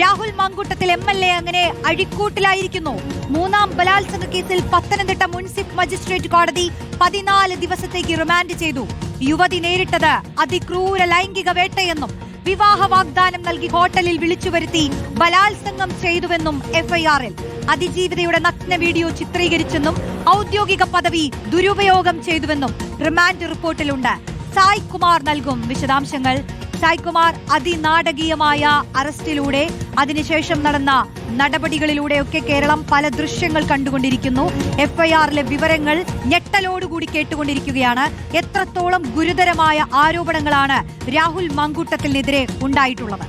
Rahul Mankoottathil M L A അങ്ങനെ അഴിക്കൂട്ടിലായിരിക്കുന്നു. മൂന്നാം ബലാത്സംഗ കേസിൽ പത്തനംതിട്ട മുൻസിഫ് മജിസ്ട്രേറ്റ് കോടതി പതിനാല് ദിവസത്തേക്ക് റിമാൻഡ് ചെയ്തു. യുവതി നേരിട്ടത് അതിക്രൂര ലൈംഗിക വേട്ടയെന്നും വിവാഹ വാഗ്ദാനം നൽകി ഹോട്ടലിൽ വിളിച്ചു വരുത്തി ബലാത്സംഗം ചെയ്തുവെന്നും എഫ്ഐആറിൽ അതിജീവിതയുടെ നഗ്ന വീഡിയോ ചിത്രീകരിച്ചെന്നും ഔദ്യോഗിക പദവി ദുരുപയോഗം ചെയ്തുവെന്നും റിമാൻഡ് റിപ്പോർട്ടിലുണ്ട്. സായ് കുമാർ നൽകും വിശദാംശങ്ങൾ. സായ് കുമാർ അതിനാടകീയമായ അറസ്റ്റിലൂടെ അതിനുശേഷം നടന്ന നടപടികളിലൂടെയൊക്കെ കേരളം പല ദൃശ്യങ്ങൾ കണ്ടുകൊണ്ടിരിക്കുന്നു. എഫ്ഐആറിലെ വിവരങ്ങൾ ഞെട്ടലോടുകൂടി കേട്ടുകൊണ്ടിരിക്കുകയാണ്. എത്രത്തോളം ഗുരുതരമായ ആരോപണങ്ങളാണ് രാഹുൽ മങ്കൂട്ടത്തിനെതിരെ ഉണ്ടായിട്ടുള്ളത്.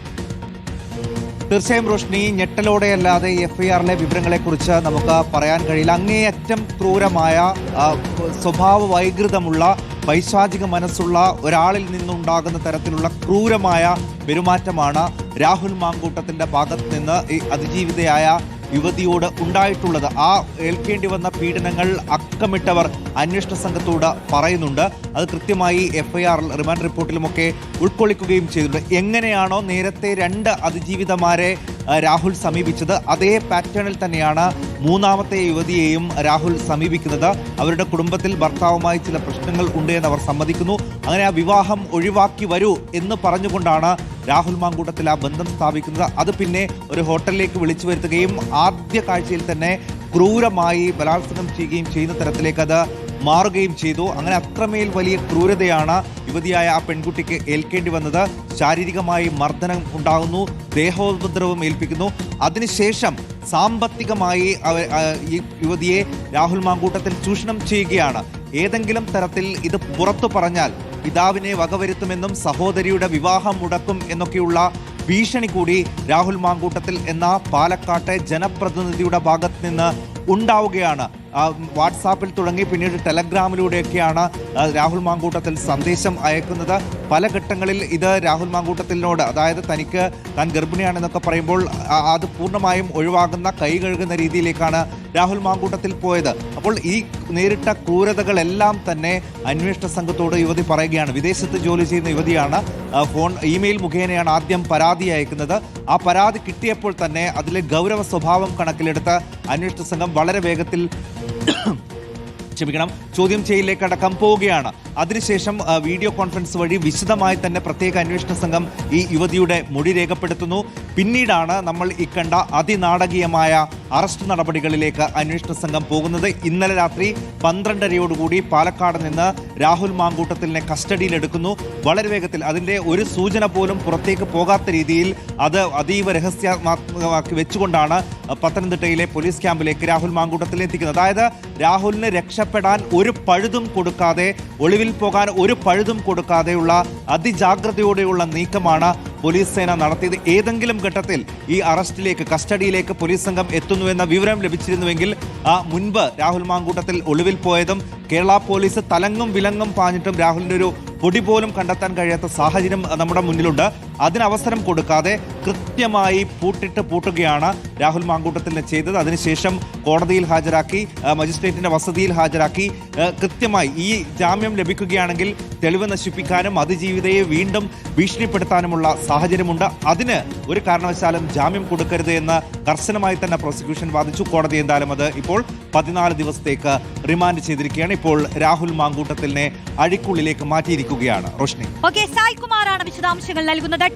തീർച്ചയായും റോഷ്നി ഞെട്ടലോടെയല്ലാതെ എഫ് ഐ ആറിലെ വിവരങ്ങളെക്കുറിച്ച് നമുക്ക് പറയാൻ കഴിയില്ല. അങ്ങേയറ്റം ക്രൂരമായ സ്വഭാവ വൈകൃതമുള്ള പൈശാചിക മനസ്സുള്ള ഒരാളിൽ നിന്നുണ്ടാകുന്ന തരത്തിലുള്ള ക്രൂരമായ പെരുമാറ്റമാണ് രാഹുൽ മാങ്കൂട്ടത്തിന്റെ ഭാഗത്ത് നിന്ന് ഈ അതിജീവിതയായ യുവതിയോട് ഉണ്ടായിട്ടുള്ളത്. ആ ഏൽക്കേണ്ടി വന്ന പീഡനങ്ങൾ അക്കമിട്ടവർ അന്വേഷണ സംഘത്തോട് പറയുന്നുണ്ട്. അത് കൃത്യമായി എഫ്ഐആർ റിമാൻഡ് റിപ്പോർട്ടിലുമൊക്കെ ഉൾക്കൊള്ളിക്കുകയും ചെയ്തിട്ടുണ്ട്. എങ്ങനെയാണോ നേരത്തെ രണ്ട് അതിജീവിതമാരെ രാഹുൽ സമീപിച്ചത്. അതേ പാറ്റേണിൽ തന്നെയാണ് മൂന്നാമത്തെ യുവതിയെയും രാഹുൽ സമീപിക്കുന്നത്. അവരുടെ കുടുംബത്തിൽ ഭർത്താവുമായി ചില പ്രശ്നങ്ങൾ ഉണ്ട് എന്ന് അവർ സമ്മതിക്കുന്നു. അങ്ങനെ ആ വിവാഹം ഒഴിവാക്കി വരൂ എന്ന് പറഞ്ഞുകൊണ്ടാണ് രാഹുൽ മാങ്കൂട്ടത്തിൽ ആ ബന്ധം സ്ഥാപിക്കുന്നത്. അത് പിന്നെ ഒരു ഹോട്ടലിലേക്ക് വിളിച്ചു വരുത്തുകയും ആദ്യ കാഴ്ചയിൽ തന്നെ ക്രൂരമായി ബലാത്സംഗം ചെയ്യുകയും ചെയ്യുന്ന തരത്തിലേക്ക് അത് മാറുകയും ചെയ്തു. അങ്ങനെ അത്രമേൽ വലിയ ക്രൂരതയാണ് യുവതിയായ ആ പെൺകുട്ടിക്ക് ഏൽക്കേണ്ടി വന്നത്. ശാരീരികമായി മർദ്ദനം ഉണ്ടാകുന്നു ദേഹോപദ്രവം ഏൽപ്പിക്കുന്നു. അതിനുശേഷം സാമ്പത്തികമായി ഈ യുവതിയെ രാഹുൽ മാങ്കൂട്ടത്തിൽ ചൂഷണം ചെയ്യുകയാണ്. ഏതെങ്കിലും തരത്തിൽ ഇത് പുറത്തു പറഞ്ഞാൽ പിതാവിനെ വകവരുത്തുമെന്നും സഹോദരിയുടെ വിവാഹം മുടക്കും എന്നൊക്കെയുള്ള ഭീഷണി കൂടി രാഹുൽ മാങ്കൂട്ടത്തിൽ എന്ന പാലക്കാട്ടെ ജനപ്രതിനിധിയുടെ ഭാഗത്ത് നിന്ന് ഉണ്ടാവുകയാണ്. വാട്സാപ്പിൽ തുടങ്ങി പിന്നീട് ടെലഗ്രാമിലൂടെയൊക്കെയാണ് രാഹുൽ മാങ്കൂട്ടത്തിൽ സന്ദേശം അയക്കുന്നത്. പല ഘട്ടങ്ങളിൽ ഇത് രാഹുൽ മാങ്കൂട്ടത്തിനോട് അതായത് തനിക്ക് താൻ ഗർഭിണിയാണെന്നൊക്കെ പറയുമ്പോൾ അത് പൂർണമായും ഒഴിവാകുന്ന കൈ കഴുകുന്ന രീതിയിലേക്കാണ് രാഹുൽ മാങ്കൂട്ടത്തിൽ പോയത്. അപ്പോൾ ഈ നേരിട്ട ക്രൂരതകളെല്ലാം തന്നെ അന്വേഷണ സംഘത്തോട് യുവതി പറയുകയാണ്. വിദേശത്ത് ജോലി ചെയ്യുന്ന യുവതിയാണ് ഫോൺ ഇമെയിൽ മുഖേനയാണ് ആദ്യം പരാതി അയക്കുന്നത്. ആ പരാതി കിട്ടിയപ്പോൾ തന്നെ അതിലെ ഗൗരവ സ്വഭാവം കണക്കിലെടുത്ത് അന്വേഷണ സംഘം വളരെ വേഗത്തിൽ ക്ഷമിക്കണം. ചോദ്യം ചെയ്യലിലേക്ക് അടക്കം പോവുകയാണ്. അതിനുശേഷം വീഡിയോ കോൺഫറൻസ് വഴി വിശദമായി തന്നെ പ്രത്യേക അന്വേഷണ സംഘം ഈ യുവതിയുടെ മൊഴി രേഖപ്പെടുത്തുന്നു. പിന്നീടാണ് നമ്മൾ ഇക്കണ്ട കണ്ട അതിനാടകീയമായ അറസ്റ്റ് നടപടികളിലേക്ക് അന്വേഷണ സംഘം പോകുന്നത്. ഇന്നലെ രാത്രി പന്ത്രണ്ടരയോടുകൂടി പാലക്കാട് നിന്ന് രാഹുൽ മാങ്കൂട്ടത്തിലിനെ കസ്റ്റഡിയിലെടുക്കുന്നു. വളരെ വേഗത്തിൽ അതിന്റെ ഒരു സൂചന പോലും പുറത്തേക്ക് പോകാത്ത രീതിയിൽ അത് അതീവ രഹസ്യമാക്കി വെച്ചുകൊണ്ടാണ് പത്തനംതിട്ടയിലെ പോലീസ് ക്യാമ്പിലേക്ക് രാഹുൽ മാങ്കൂട്ടത്തിൽ എത്തിക്കുന്നത് അതായത് രാഹുലിന് രക്ഷപ്പെടാൻ ഒരു പഴുതും കൊടുക്കാതെ ഒളിവിൽ പോകാൻ ഒരു പഴുതും കൊടുക്കാതെയുള്ള അതിജാഗ്രതയോടെയുള്ള നീക്കമാണ് പോലീസ് സേന നടത്തിയത്. ഏതെങ്കിലും ഘട്ടത്തിൽ ഈ അറസ്റ്റിലേക്ക് കസ്റ്റഡിയിലേക്ക് പോലീസ് സംഘം എത്തുന്നുവെന്ന വിവരം ലഭിച്ചിരുന്നുവെങ്കിൽ ആ മുൻപ് രാഹുൽ മാങ്കൂട്ടത്തിൽ ഒളിവിൽ പോയതും കേരള പോലീസ് തലങ്ങും വിലങ്ങും പാഞ്ഞിട്ടും രാഹുലിന്റെ ഒരു പൊടി പോലും കണ്ടെത്താൻ കഴിയാത്ത സാഹചര്യം നമ്മുടെ മുന്നിലുണ്ട്. അതിനവസരം കൊടുക്കാതെ കൃത്യമായി പൂട്ടിട്ട് പൂട്ടുകയാണ് രാഹുൽ മാങ്കൂട്ടത്തിനെ ചെയ്തത്. അതിനുശേഷം കോടതിയിൽ ഹാജരാക്കി മജിസ്ട്രേറ്റിന്റെ വസതിയിൽ ഹാജരാക്കി. കൃത്യമായി ഈ ജാമ്യം ലഭിക്കുകയാണെങ്കിൽ തെളിവ് നശിപ്പിക്കാനും അതിജീവിതയെ വീണ്ടും ഭീഷണിപ്പെടുത്താനുമുള്ള സാഹചര്യമുണ്ട്. അതിന് ഒരു കാരണവശാലും ജാമ്യം കൊടുക്കരുത് എന്ന് കർശനമായി തന്നെ പ്രോസിക്യൂഷൻ വാദിച്ചു. കോടതി എന്തായാലും അത് ഇപ്പോൾ പതിനാല് ദിവസത്തേക്ക് റിമാൻഡ് ചെയ്തിരിക്കുകയാണ്. ഇപ്പോൾ രാഹുൽ മാങ്കൂട്ടത്തിലിനെ അഴിക്കുള്ളിലേക്ക് മാറ്റിയിരിക്കുകയാണ് റോഷ്നി. ഓക്കെ സായ്കുമാറാണ് വിശദാംശങ്ങൾ നൽകുന്നത്.